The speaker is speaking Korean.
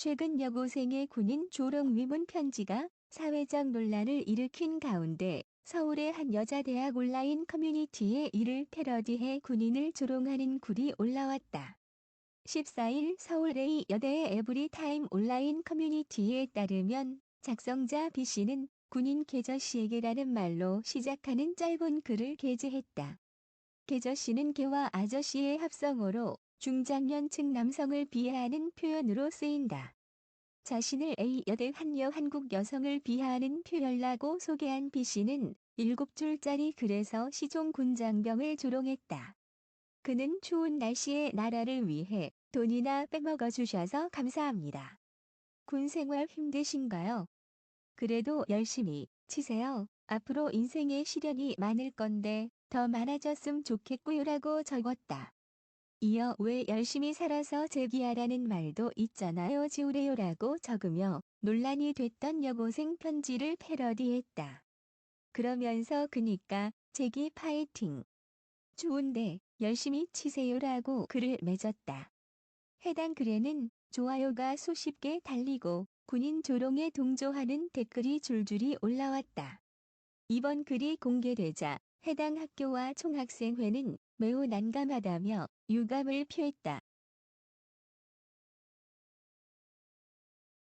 최근 여고생의 군인 조롱 위문 편지가 사회적 논란을 일으킨 가운데 서울의 한 여자대학 온라인 커뮤니티에 이를 패러디해 군인을 조롱하는 글이 올라왔다. 14일 서울 A 여대의 에브리타임 온라인 커뮤니티에 따르면 작성자 B씨는 군인 계저씨에게라는 말로 시작하는 짧은 글을 게재했다. 계저씨는 개와 아저씨의 합성어로 중장년층 남성을 비하하는 표현으로 쓰인다. 자신을 A여대 한여 한국 여성을 비하하는 표현라고 소개한 B씨는 7줄짜리 글에서 시종 군 장병을 조롱했다. 그는 추운 날씨에 나라를 위해 돈이나 빼먹어 주셔서 감사합니다. 군 생활 힘드신가요? 그래도 열심히 치세요. 앞으로 인생에 시련이 많을 건데 더 많아졌음 좋겠고요라고 적었다. 이어 왜 열심히 살아서 제기하라는 말도 있잖아요 지우래요라고 적으며 논란이 됐던 여고생 편지를 패러디했다. 그러면서 그니까 제기 파이팅. 좋은데 열심히 치세요라고 글을 맺었다. 해당 글에는 좋아요가 수십 개 달리고 군인 조롱에 동조하는 댓글이 줄줄이 올라왔다. 이번 글이 공개되자 해당 학교와 총학생회는 매우 난감하다며 유감을 표했다.